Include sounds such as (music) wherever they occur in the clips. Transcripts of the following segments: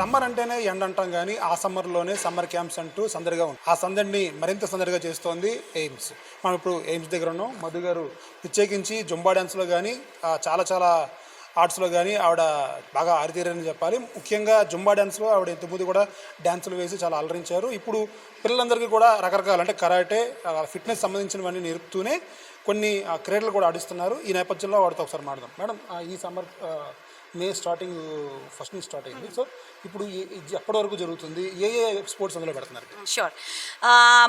Summer అంటేనే ఎండ అంటాం కానీ ఆ సమ్మర్లోనే సమ్మర్ క్యాంప్స్ అంటూ సందడిగా ఉంది ఆ సందడిని మరింత సందడిగా చేస్తోంది ఎయిమ్స్. మనం ఇప్పుడు ఎయిమ్స్ దగ్గర ఉన్నాం. మధు గారు ప్రత్యేకించి జుంబా డ్యాన్స్లో కానీ చాలా చాలా ఆర్ట్స్లో కానీ ఆవిడ బాగా ఆరితేరని చెప్పాలి. ముఖ్యంగా జుంబా డ్యాన్స్లో ఆవిడ ఇంతకుముందు కూడా డ్యాన్సులు వేసి చాలా అలరించారు. ఇప్పుడు పిల్లలందరికీ కూడా రకరకాల అంటే కరాటే ఫిట్నెస్ సంబంధించినవన్నీ నేర్పుతూనే కొన్ని క్రీడలు కూడా ఆడిస్తున్నారు. ఈ నేపథ్యంలో వాడితో ఒకసారి మాడదాం మేడం ఈ సమ్మర్ మే స్టార్టింగ్ ఫస్ట్ నుంచి స్టార్ట్ అయింది. సో ఇప్పుడు ఇది ఎప్పటి వరకు జరుగుతుంది? ఏ ఏ స్పోర్ట్స్ అందులో పెడుతున్నారు? షూర్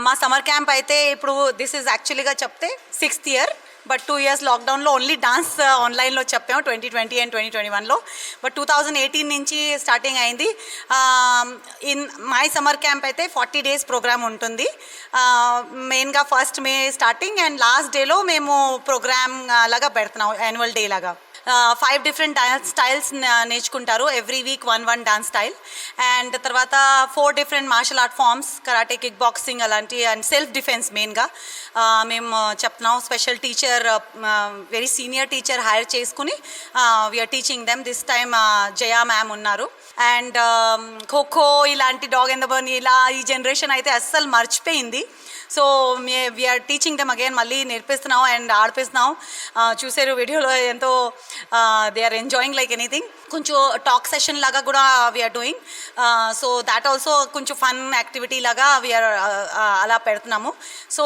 మా సమ్మర్ క్యాంప్ అయితే ఇప్పుడు దిస్ ఈజ్ యాక్చువల్లీగా చెప్తే sixth year but two years లాక్డౌన్లో ఓన్లీ డాన్స్ ఆన్లైన్లో చెప్పాము twenty twenty and twenty twenty వన్లో బట్ టూ థౌజండ్ ఎయిటీన్ నుంచి స్టార్టింగ్ అయింది. ఇన్ మై సమ్మర్ క్యాంప్ అయితే ఫార్టీ డేస్ ప్రోగ్రామ్ ఉంటుంది. మెయిన్గా first May starting and last డేలో మేము ప్రోగ్రామ్ లాగా పెడుతున్నాం యాన్యువల్ డే లాగా. ఫైవ్ డిఫరెంట్ డాన్స్ స్టైల్స్ నేర్చుకుంటారు. Every week one one dance style and తర్వాత four different martial art forms karate kick boxing అలాంటి అండ్ సెల్ఫ్ డిఫెన్స్ మెయిన్గా మేము చెప్తున్నాం. Special teacher very senior teacher hire చేసుకుని we are teaching them this time Jaya ma'am ఉన్నారు. And kho kho ఇలాంటి dog N the burn ఇలా ఈ జనరేషన్ అయితే అస్సలు మర్చిపోయింది. So may we are teaching them again మళ్ళీ నేర్పిస్తున్నాం అండ్ ఆడిపిస్తున్నాం. చూసారు వీడియోలో ఎంతో they are enjoying like anything కొంచెం టాక్ సెషన్ లాగా కూడా we are doing so that also కొంచెం ఫన్ యాక్టివిటీ లాగా వీఆర్ uh, uh, అలా పెడుతున్నాము. సో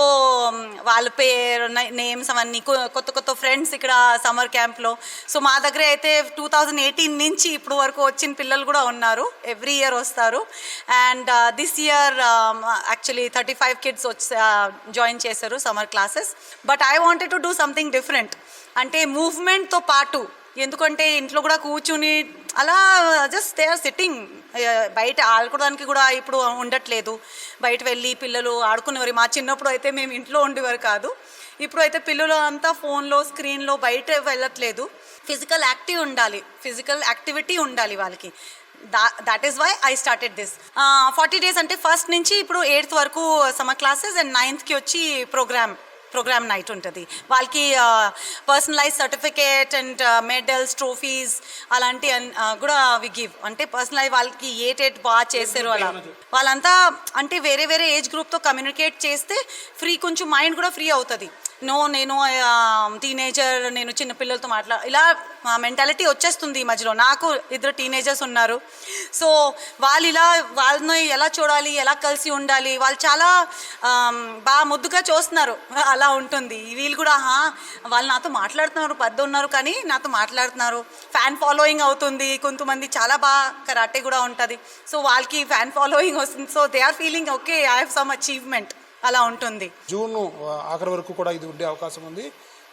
um, వాళ్ళ పేరు నేమ్స్ అవన్నీ కొత్త కొత్త ఫ్రెండ్స్ ఇక్కడ సమ్మర్ క్యాంప్లో సో మా దగ్గర అయితే టూ థౌజండ్ ఎయిటీన్ నుంచి ఇప్పుడు వరకు వచ్చిన పిల్లలు కూడా ఉన్నారు. ఎవ్రీ ఇయర్ వస్తారు. And this year actually thirty five kids వచ్చి uh, జాయిన్ చేశారు summer classes but I wanted to do something different అంటే మూవ్మెంట్తో పాటు ఎందుకంటే ఇంట్లో కూడా కూర్చుని అలా జస్ట్ దే ఆర్ సిట్టింగ్ బయట ఆడుకోవడానికి కూడా ఇప్పుడు ఉండట్లేదు. బయట వెళ్ళి పిల్లలు ఆడుకునేవారు. మా చిన్నప్పుడు అయితే మేము ఇంట్లో ఉండేవారు కాదు. ఇప్పుడు అయితే పిల్లలు అంతా ఫోన్లో స్క్రీన్లో బయట వెళ్ళట్లేదు. ఫిజికల్ యాక్టివ్ ఉండాలి. ఫిజికల్ యాక్టివిటీ ఉండాలి వాళ్ళకి. దా that is why I started this forty days అంటే ఫస్ట్ నుంచి ఇప్పుడు ఎయిత్ వరకు సమ్మర్ క్లాసెస్ అండ్ నైన్త్కి వచ్చి ప్రోగ్రామ్ ప్రోగ్రామ్ నైట్ ఉంటుంది. వాళ్ళకి personalise certificate and medals trophies అలాంటి అన్- కూడా వి గివ్ అంటే పర్సనలైజ్ వాళ్ళకి ఏటేట్ బాగా చేశారు అలా. వాళ్ళంతా అంటే వేరే వేరే ఏజ్ గ్రూప్తో కమ్యూనికేట్ చేస్తే ఫ్రీ కొంచెం మైండ్ కూడా ఫ్రీ అవుతుంది. నో నేను టీనేజర్ నేను చిన్నపిల్లలతో మాట్లా ఇలా మెంటాలిటీ వచ్చేస్తుంది ఈ మధ్యలో. నాకు ఇద్దరు టీనేజర్స్ ఉన్నారు. సో వాళ్ళు ఇలా వాళ్ళని ఎలా చూడాలి ఎలా కలిసి ఉండాలి వాళ్ళు చాలా బాగా ముద్దుగా చూస్తున్నారు. (laughs) అలా ఉంటుంది. వీళ్ళు కూడా "హా, వాళ్ళు నాతో మాట్లాడుతున్నారు పెద్ద ఉన్నారు కానీ నాతో మాట్లాడుతున్నారు. ఫ్యాన్ ఫాలోయింగ్ అవుతుంది. కొంతమంది చాలా బాగా కరాటే కూడా ఉంటుంది. సో వాళ్ళకి ఫ్యాన్ ఫాలోయింగ్ వస్తుంది. So they are feeling okay I have some achievement అలా ఉంటుంది. జూన్ ఆఖరి వరకు కూడా ఇది ఉండే అవకాశం ఉంది.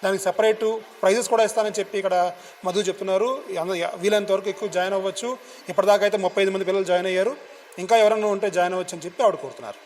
దానికి సెపరేట్ ప్రైజెస్ కూడా ఇస్తానని చెప్పి ఇక్కడ మధు చెప్తున్నారు. వీలైనంత వరకు ఎక్కువ జాయిన్ అవ్వచ్చు. ఇప్పటిదాకా అయితే ముప్పై ఐదు మంది పిల్లలు జాయిన్ అయ్యారు. ఇంకా ఎవరైనా ఉంటే జాయిన్ అవ్వచ్చు అని చెప్పి ఆవిడ కోరుతున్నారు.